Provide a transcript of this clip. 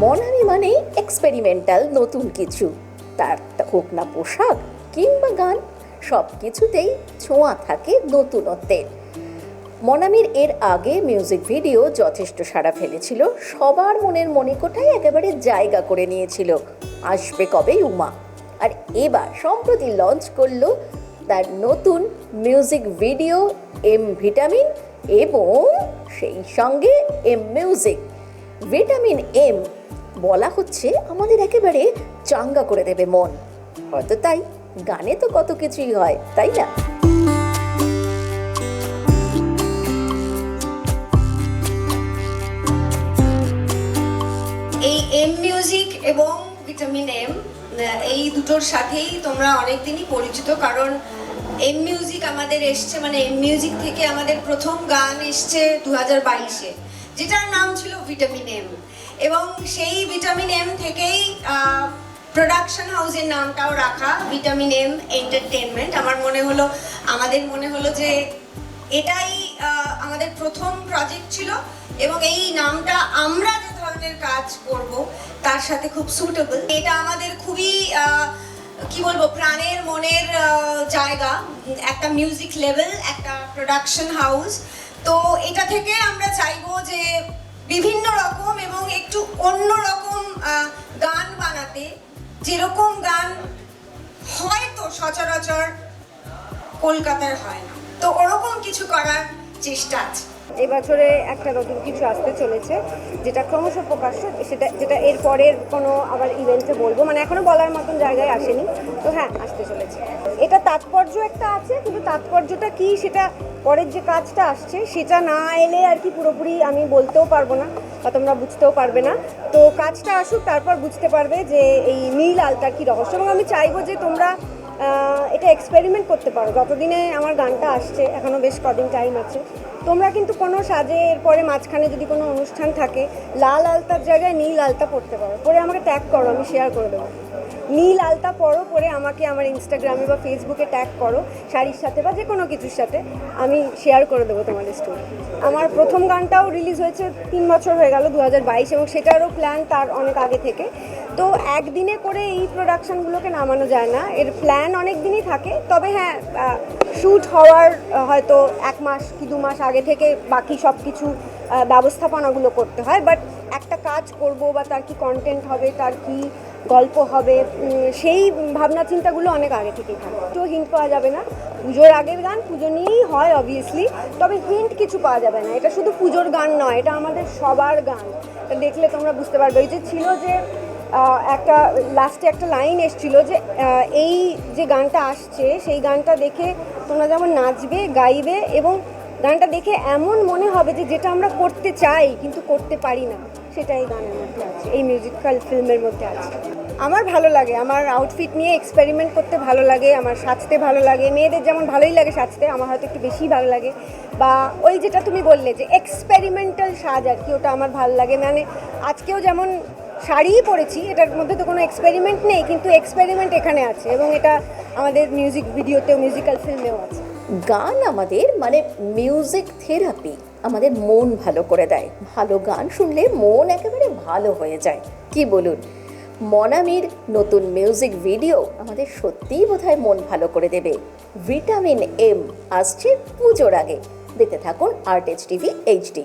মনামি মানেই এক্সপেরিমেন্টাল নতুন কিছু। তার হোক না পোশাক কিংবা গান, সব কিছুতেই ছোঁয়া থাকে নতুনত্বের। মনামির এর আগে মিউজিক ভিডিও যথেষ্ট সাড়া ফেলেছিল, সবার মনের মনে মনিকোঠায় একেবারে জায়গা করে নিয়েছিল। আসবে কবে উমা? আর এবার সম্প্রতি লঞ্চ করল তার নতুন মিউজিক ভিডিও এম ভিটামিন এবং সেই সঙ্গে এম মিউজিক ভিটামিন এম বলা হচ্ছে আমাদের একেবারে চাঙ্গা করে দেবে মন। হয়তো তাই, গানে তো কত কিছুই হয়, তাই না? এই এম মিউজিক এবং ভিটামিন এম এই দুটোর সাথেই তোমরা অনেক দিনই পরিচিত, কারণ এম মিউজিক আমাদের এসছে মানে এম মিউজিক থেকে আমাদের প্রথম গান এসছে দু হাজার বাইশে, যেটার নাম ছিল ভিটামিন এম এবং সেই ভিটামিন এম থেকেই প্রোডাকশন হাউসের নামটাও রাখা ভিটামিন এম এন্টারটেনমেন্ট আমার মনে হলো, আমাদের মনে হলো যে এটাই আমাদের প্রথম প্রজেক্ট ছিল এবং এই নামটা আমরা যে ধরনের কাজ করব, তার সাথে খুব সুটেবল এটা আমাদের খুবই কি বলব, প্রাণের, মনের জায়গা। একটা মিউজিক লেভেল একটা প্রোডাকশন হাউস তো এটা থেকে আমরা চাইব যে বিভিন্ন রকম একটু অন্য রকম গান বানাতে। যেরকম গান হয়তো সচরাচর কলকাতার হয় না। তো ওরকম কিছু করার চেষ্টা আছে। এবছরে একটা নতুন কিছু আসতে চলেছে, যেটা ক্রমশ প্রকাশ্য, সেটা, যেটা এর পরের কোনো আবার ইভেন্টে বলব। মানে এখনও বলার মতন জায়গায় আসেনি। তো হ্যাঁ আসতে চলেছে। এটা তাৎপর্য একটা আছে, কিন্তু তাৎপর্যটা কি সেটা পরের যে কাজটা আসছে, সেটা না এলে আর কি পুরোপুরি আমি বলতেও পারব না। বা তোমরা বুঝতেও পারবে না। তো কাজটা আসুক, তারপর বুঝতে পারবে যে এই নীল আলতার কী রহস্য। এবং আমি চাইব যে তোমরা এটা এক্সপেরিমেন্ট করতে পারো। যতদিনে আমার গানটা আসছে এখনও বেশ কদিন টাইম আছে। তোমরা কিন্তু কোনো সাজের পরে মাঝখানে যদি কোনো অনুষ্ঠান থাকে, লাল আলতার জায়গায় নীল আলতা পড়তে পারো। পরে আমাকে ট্যাগ করো, আমি শেয়ার করে দেবো। নীল আলতা পরো পরে আমাকে আমার ইনস্টাগ্রামে বা ফেসবুকে ট্যাগ করো, শাড়ির সাথে বা যে কোনো কিছুর সাথে। আমি শেয়ার করে দেবো তোমাদের স্টোরি আমার প্রথম গানটাও রিলিজ হয়েছে তিন বছর হয়ে গেল দু হাজার বাইশ, এবং সেটারও প্ল্যান তার অনেক আগে থেকে। তো একদিনে করে এই প্রোডাকশানগুলোকে নামানো যায় না। এর প্ল্যান অনেক দিনই থাকে। তবে হ্যাঁ শ্যুট হওয়ার হয়তো এক মাস কি দু মাস আগে থেকে বাকি সব কিছু ব্যবস্থাপনাগুলো করতে হয়। বাট একটা কাজ করব বা তার কি কন্টেন্ট হবে, তার কি গল্প হবে সেই ভাবনা চিন্তাগুলো অনেক আগে থেকেই থাকে। তো হিন্ট পাওয়া যাবে না। পুজোর আগের গান পুজো নিয়েই হয় অবভিয়াসলি তবে হিন্ট কিছু পাওয়া যাবে না। এটা শুধু পুজোর গান নয়, এটা আমাদের সবার গান। দেখলে তোমরা বুঝতে পারবে। ওই যে ছিল যে একটা লাস্টে একটা লাইন এসছিল যে এই যে গানটা আসছে, সেই গানটা দেখে তোমরা যেমন নাচবে, গাইবে এবং গানটা দেখে এমন মনে হবে যে, যেটা আমরা করতে চাই, কিন্তু করতে পারি না সেটা এই গানের মধ্যে আছে, এই মিউজিক্যাল ফিল্মের মধ্যে আছে। আমার ভালো লাগে, আমার আউটফিট নিয়ে এক্সপেরিমেন্ট করতে ভালো লাগে, আমার সাজতে ভালো লাগে, মেয়েদের যেমন ভালোই লাগে সাজতে, আমার হয়তো একটু বেশি ভালো লাগে। বা ওই যেটা তুমি বললে যে এক্সপেরিমেন্টাল সাজ আর কি, ওটা আমার ভালো লাগে মানে আজকেও যেমন শাড়িই পরেছি, এটার মধ্যে তো কোনো এক্সপেরিমেন্ট নেই, কিন্তু এক্সপেরিমেন্ট এখানে আছে এবং এটা আমাদের মিউজিক ভিডিওতেও মিউজিক্যাল ফিল্মেও আছে। গান আমাদের মানে মিউজিক থেরাপি আমাদের মন ভালো করে দেয়। ভালো গান শুনলে মন একেবারে ভালো হয়ে যায়। কি বলুন? মনামির নতুন মিউজিক ভিডিও আমাদের সত্যিই বোধহয় মন ভালো করে দেবে। ভিটামিন এম আসছে পুজোর আগে। দেখতে থাকুন আর্ট এইচ টিভি এইচডি